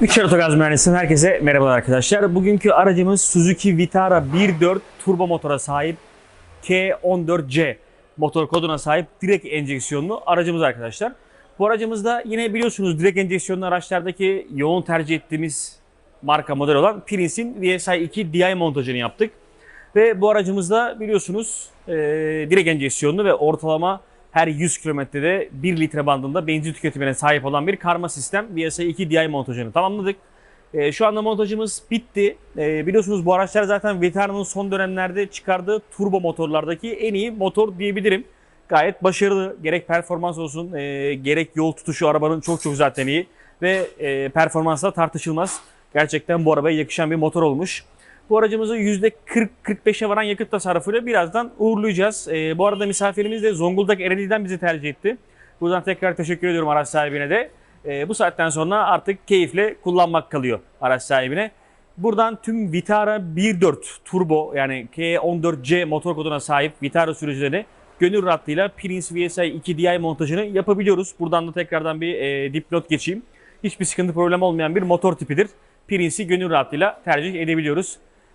Üçer Otogaz Mühendisi'nin herkese merhabalar arkadaşlar. Bugünkü aracımız Suzuki Vitara 1.4 turbo motora sahip K14C motor koduna sahip direkt enjeksiyonlu aracımız arkadaşlar. Bu aracımızda yine biliyorsunuz direkt enjeksiyonlu araçlardaki yoğun tercih ettiğimiz marka model olan Prince'in VSI2 DI montajını yaptık. Ve bu aracımızda biliyorsunuz e, direkt enjeksiyonlu ve ortalama her 100 kilometrede 1 litre bandında benzin tüketimine sahip olan bir karma sistem VSI2 DI montajını tamamladık. E, şu anda montajımız bitti. E, biliyorsunuz bu araçlar zaten Vitara'nın son dönemlerde çıkardığı turbo motorlardaki en iyi motor diyebilirim. Gayet başarılı. Gerek performans olsun, e, gerek yol tutuşu arabanın çok çok zaten iyi. Ve e, performansla tartışılmaz. Gerçekten bu arabaya yakışan bir motor olmuş. Bu aracımızı %40-45'e varan yakıt tasarrufuyla birazdan uğurlayacağız. Ee, bu arada misafirimiz de Zonguldak Ereğli'den bizi tercih etti. Buradan tekrar teşekkür ediyorum araç sahibine de. Ee, bu saatten sonra artık keyifle kullanmak kalıyor araç sahibine. Buradan tüm Vitara 1.4 turbo yani K14C motor koduna sahip Vitara sürücülerine gönül rahatlığıyla Prince VSI 2 DI montajını yapabiliyoruz. Buradan da tekrardan bir e, dipnot geçeyim. Hiçbir sıkıntı problem olmayan bir motor tipidir. Prince'i gönül rahatlığıyla tercih edebiliyoruz.